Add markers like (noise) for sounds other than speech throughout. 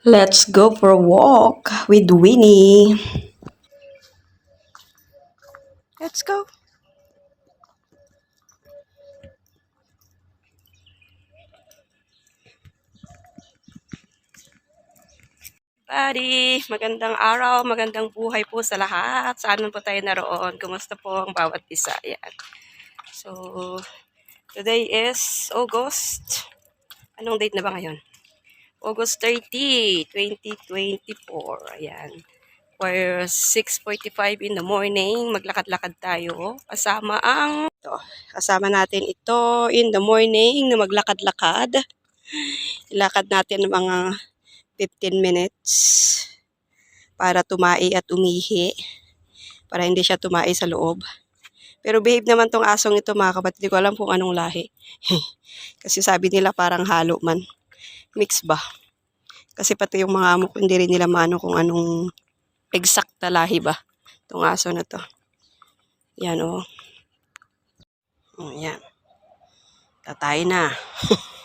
Let's go for a walk with Winnie. Let's go. Buddy, magandang araw, magandang buhay po sa lahat. Saan po tayo naroon? Kumusta po ang bawat isa? Yan. So, today is August. Anong date na ba ngayon? August 30, 2024. Ayan. For 6.45 in the morning, maglakad-lakad tayo. Kasama ang... Ito, kasama natin ito in the morning na maglakad-lakad. Ilakad natin ng mga 15 minutes para tumai at umihi. Para hindi siya tumai sa loob. Pero behave naman tong asong ito mga kapatid. Hindi ko alam kung anong lahi. (laughs) Kasi sabi nila parang halo man mix ba? Kasi pati yung mga amo ko, hindi rin nila maano kung anong exact lahi ba. Itong aso na to. Yan o. Oh. oh, yan. Tatay na. (laughs)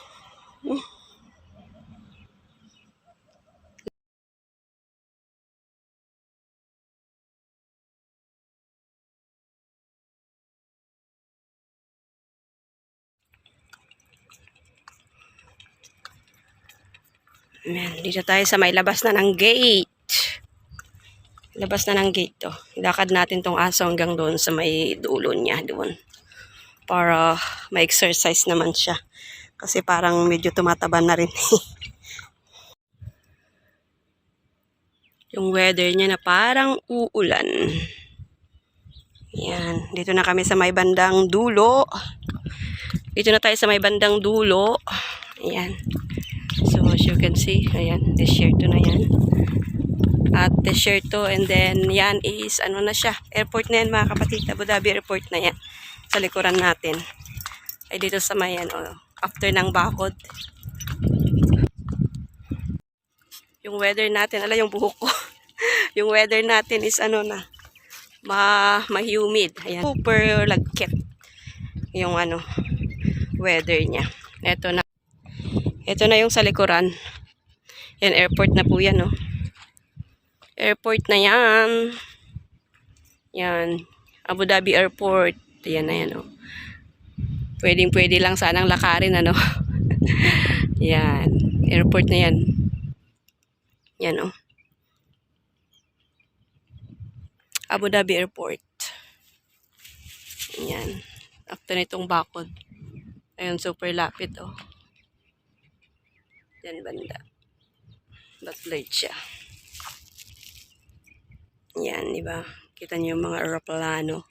dito tayo sa may labas na ng gate. Labas na ng gate to. Ilakad natin tong aso hanggang doon sa may dulo niya doon. Para ma-exercise naman siya. Kasi parang medyo tumataba na rin. (laughs) Yung weather niya na parang uulan. Yan. Dito na kami sa may bandang dulo. Dito na tayo sa may bandang dulo. Ayan. As you can see, ayan, desierto na yan. At desierto, and then, yan is, ano na siya, airport na yan mga kapatid, Abu Dhabi airport na yan, sa likuran natin. Ay, dito sa may, ano, after ng bakod. Yung weather natin, ala yung buhok ko. (laughs) yung weather natin is, ano na, ma, ma-humid. Ayan, super lagkit. Yung, ano, weather niya. Ito na. Ito na yung sa likuran. Yan, airport na po yan, no. Airport na yan. Yan. Abu Dhabi Airport. Yan na yan, no. Pwedeng pwede lang sanang lakarin, ano. (laughs) yan. Airport na yan. Yan, no. Abu Dhabi Airport. Yan. After nitong bakod. Ayun, super lapit, oh. Yan banda. Backlight siya. Yan, di ba? Kita niyo yung mga aeroplano.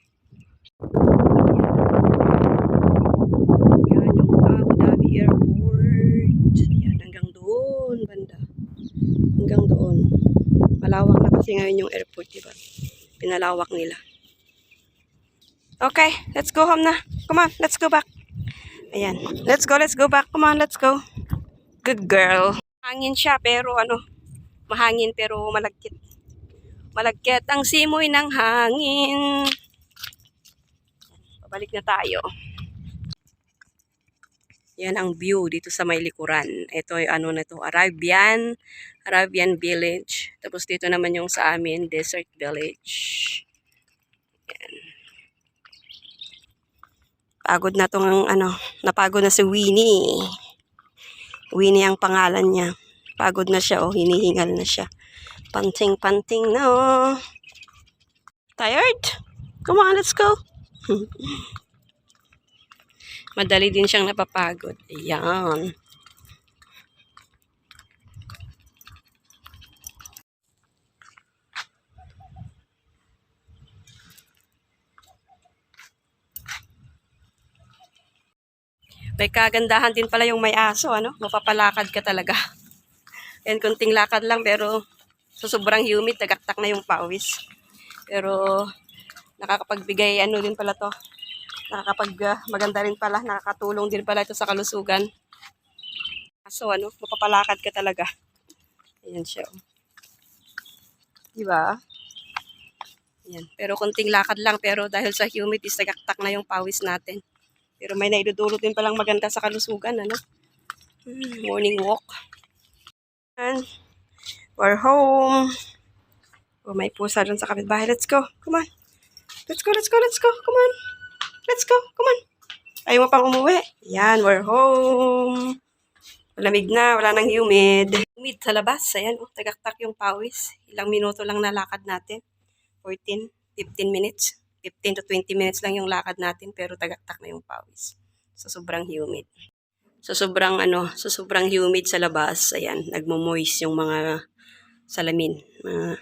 Yan yung Abu Dhabi Airport. Yan, hanggang doon, banda. Hanggang doon. Malawak na kasi ngayon yung airport, di ba? Pinalawak nila. Okay, let's go home na. Come on, let's go back. Ayan. Let's go, let's go back. Come on, let's go. Good girl. Hangin siya pero ano, mahangin pero malagkit. Malagkit ang simoy ng hangin. Pabalik na tayo. Yan ang view dito sa may likuran. Ito ay ano na to, Arabian, Arabian Village. Tapos dito naman yung sa amin, Desert Village. Yan. Pagod na tong ano, napagod na si Winnie. Winnie ang pangalan niya. Pagod na siya, oh, hinihingal na siya. Panting-panting na, oh. Tired? Come on, let's go. (laughs) Madali din siyang napapagod. Ayan. May kagandahan din pala yung may aso, ano? Mapapalakad ka talaga. (laughs) Yan, kunting lakad lang, pero sa sobrang humid, tagaktak na yung pawis. Pero, nakakapagbigay, ano din pala to, nakakapag, uh, maganda rin pala, nakakatulong din pala ito sa kalusugan. Aso, ano, mapapalakad ka talaga. Ayan siya, oh. Diba? Ayan. Pero kunting lakad lang, pero dahil sa humid, is tagaktak na yung pawis natin. Pero may naidudulot din palang maganda sa kalusugan, ano? Morning walk. And, We're home. Oh, may pusa dun sa kapitbahay. Let's go. Come on. Let's go, let's go, let's go. Come on. Let's go. Come on. Ayaw mo pang umuwi. Yan, we're home. Malamig na, wala nang humid. Humid sa labas. Ayan, oh, tagaktak yung pawis. Ilang minuto lang nalakad natin. 14, 15 minutes. 15 to 20 minutes lang yung lakad natin pero tagaktak na yung pawis. So, sobrang humid. So, sobrang ano, so sobrang humid sa labas. Ayan, nagmo-moist yung mga salamin. Mga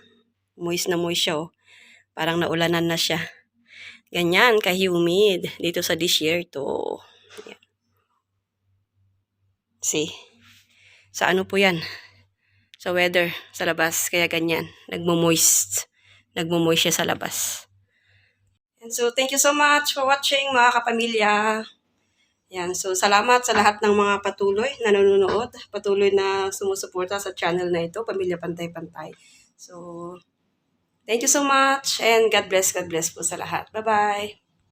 moist na moist siya, oh. Parang naulanan na siya. Ganyan, ka-humid. Dito sa to. Ayan. See? Sa ano po yan? Sa weather, sa labas. Kaya ganyan. Nagmo-moist. Nagmo-moist siya sa labas. And so, thank you so much for watching, mga kapamilya. Yan. So, salamat sa lahat ng mga patuloy na nanonood. Patuloy na sumusuporta sa channel na ito, Pamilya Pantay-Pantay. So, thank you so much and God bless, God bless po sa lahat. Bye-bye!